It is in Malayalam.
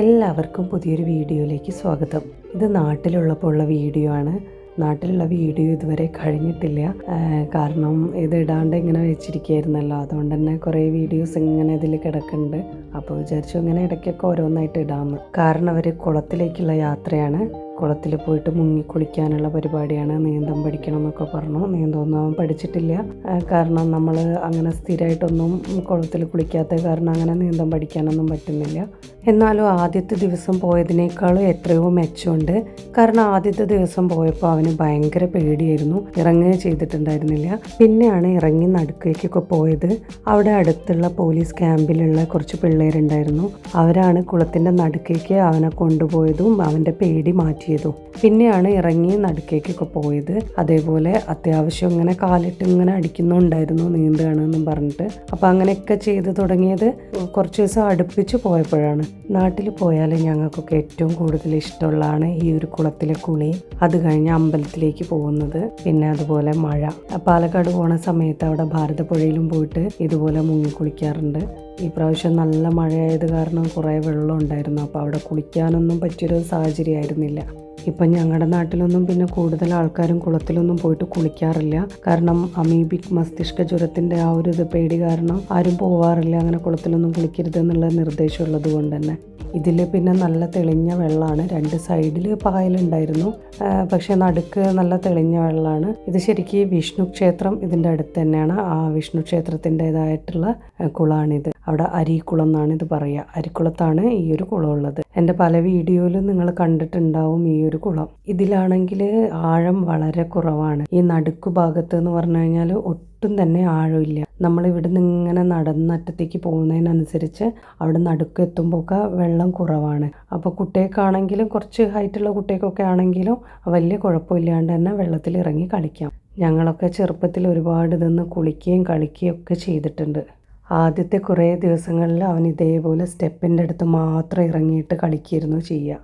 എല്ലാവർക്കും പുതിയൊരു വീഡിയോയിലേക്ക് സ്വാഗതം. ഇത് നാട്ടിലുള്ളപ്പോൾ ഉള്ള വീഡിയോ ആണ്. നാട്ടിലുള്ള വീഡിയോ ഇതുവരെ കഴിഞ്ഞിട്ടില്ല. കാരണം ഇത് ഇടാണ്ട് ഇങ്ങനെ വെച്ചിരിക്കുകയായിരുന്നല്ലോ. അതുകൊണ്ട് തന്നെ കുറേ വീഡിയോസ് ഇങ്ങനെ ഇതിൽ കിടക്കുന്നുണ്ട്. അപ്പോൾ വിചാരിച്ചു ഇങ്ങനെ ഇടയ്ക്കൊക്കെ ഓരോന്നായിട്ട് ഇടാമെന്ന് കാരണം അവർ കുളത്തിലേക്കുള്ള യാത്രയാണ്. കുളത്തിൽ പോയിട്ട് മുങ്ങി കുളിക്കാനുള്ള പരിപാടിയാണ് നീന്തം പഠിക്കണം എന്നൊക്കെ പറഞ്ഞു. നീന്തമൊന്നും പഠിച്ചിട്ടില്ല. കാരണം നമ്മൾ അങ്ങനെ സ്ഥിരമായിട്ടൊന്നും കുളത്തിൽ കുളിക്കാത്ത കാരണം അങ്ങനെ നീന്തം പഠിക്കാനൊന്നും പറ്റുന്നില്ല. എന്നാലും ആദ്യത്തെ ദിവസം പോയതിനേക്കാളും എത്രയോ മെച്ചമുണ്ട്. കാരണം ആദ്യത്തെ ദിവസം പോയപ്പോൾ അവന് ഭയങ്കര പേടിയായിരുന്നു. ഇറങ്ങുക ചെയ്തിട്ടുണ്ടായിരുന്നില്ല. പിന്നെയാണ് ഇറങ്ങി നടുക്കേക്കൊക്കെ പോയത്. അവിടെ അടുത്തുള്ള പോലീസ് ക്യാമ്പിലുള്ള കുറച്ച് പിള്ളേരുണ്ടായിരുന്നു. അവരാണ് കുളത്തിന്റെ നടുക്കേക്ക് അവനെ കൊണ്ടുപോയതും അവന്റെ പേടി മാറ്റിയതും പിന്നെയാണ് ഇറങ്ങി നടുക്കേക്കൊക്കെ പോയത്. അതേപോലെ അത്യാവശ്യം ഇങ്ങനെ കാലിട്ട് ഇങ്ങനെ അടിക്കുന്നുണ്ടായിരുന്നു നീന്തുകയാണെന്നും പറഞ്ഞിട്ട്. അപ്പം അങ്ങനെയൊക്കെ ചെയ്ത് തുടങ്ങിയത് കുറച്ച് ദിവസം അടുപ്പിച്ച് പോയപ്പോഴാണ്. നാട്ടിൽ പോയാൽ ഞങ്ങൾക്കൊക്കെ ഏറ്റവും കൂടുതൽ ഇഷ്ടമുള്ളതാണ് ഈ ഒരു കുളത്തിലെ കുളി. അത് കഴിഞ്ഞ് അമ്പലത്തിലേക്ക് പോകുന്നത്. പിന്നെ അതുപോലെ മഴ. പാലക്കാട് പോണ സമയത്ത് അവിടെ ഭാരതപ്പുഴയിലും പോയിട്ട് ഇതുപോലെ മുങ്ങി കുളിക്കാറുണ്ട്. ഈ പ്രാവശ്യം നല്ല മഴയായത് കാരണം കുറേ വെള്ളം ഉണ്ടായിരുന്നു. അപ്പോൾ അവിടെ കുളിക്കാനൊന്നും പറ്റിയൊരു സാഹചര്യമായിരുന്നില്ല. ഇപ്പം ഞങ്ങളുടെ നാട്ടിലൊന്നും പിന്നെ കൂടുതൽ ആൾക്കാരും കുളത്തിലൊന്നും പോയിട്ട് കുളിക്കാറില്ല. കാരണം അമീബിക് മസ്തിഷ്ക ജ്വരത്തിന്റെ ആ ഒരു ഇത് പേടി കാരണം ആരും പോവാറില്ല. അങ്ങനെ കുളത്തിലൊന്നും കുളിക്കരുത് എന്നുള്ള നിർദ്ദേശമുള്ളത് കൊണ്ട് തന്നെ. ഇതിൽ പിന്നെ നല്ല തെളിഞ്ഞ വെള്ളമാണ്. രണ്ട് സൈഡിൽ പായലുണ്ടായിരുന്നു. പക്ഷേ നടുക്ക് നല്ല തെളിഞ്ഞ വെള്ളമാണ്. ഇത് ശരിക്കും വിഷ്ണു ക്ഷേത്രം ഇതിന്റെ അടുത്ത് തന്നെയാണ്. ആ വിഷ്ണു ക്ഷേത്രത്തിന്റെതായിട്ടുള്ള കുളമാണിത് അവിടെ അരീക്കുളം എന്നാണ് ഇത് പറയുക. അരിക്കുളത്താണ് ഈ ഒരു കുളം ഉള്ളത് എന്റെ പല വീഡിയോയിലും നിങ്ങൾ കണ്ടിട്ടുണ്ടാവും ഈ ഒരു കുളം. ഇതിലാണെങ്കിൽ ആഴം വളരെ കുറവാണ്. ഈ നടുക്കു ഭാഗത്ത് എന്ന് പറഞ്ഞു കഴിഞ്ഞാൽ ഒട്ടും തന്നെ ആഴമില്ല. നമ്മൾ ഇവിടെ നിന്ന് ഇങ്ങനെ നടന്നറ്റത്തേക്ക് പോകുന്നതിനനുസരിച്ച് അവിടെ നടുക്ക് എത്തുമ്പോഴൊക്കെ വെള്ളം കുറവാണ്. അപ്പോൾ കുട്ടികൾക്കാണെങ്കിലും കുറച്ച് ഹൈറ്റുള്ള കുട്ടികൾക്കൊക്കെ ആണെങ്കിലും വലിയ കുഴപ്പമില്ലാണ്ട് തന്നെ വെള്ളത്തിൽ ഇറങ്ങി കളിക്കാം. ഞങ്ങളൊക്കെ ചെറുപ്പത്തിൽ ഒരുപാട് ഇതൊന്ന് കുളിക്കുകയും കളിക്കുകയും ഒക്കെ ചെയ്തിട്ടുണ്ട്. ആദ്യത്തെ കുറേ ദിവസങ്ങളിൽ അവൻ ഇതേപോലെ സ്റ്റെപ്പിന്റെ അടുത്ത് മാത്രം ഇറങ്ങിയിട്ട് കളിക്കുകയായിരുന്നു ചെയ്യുക.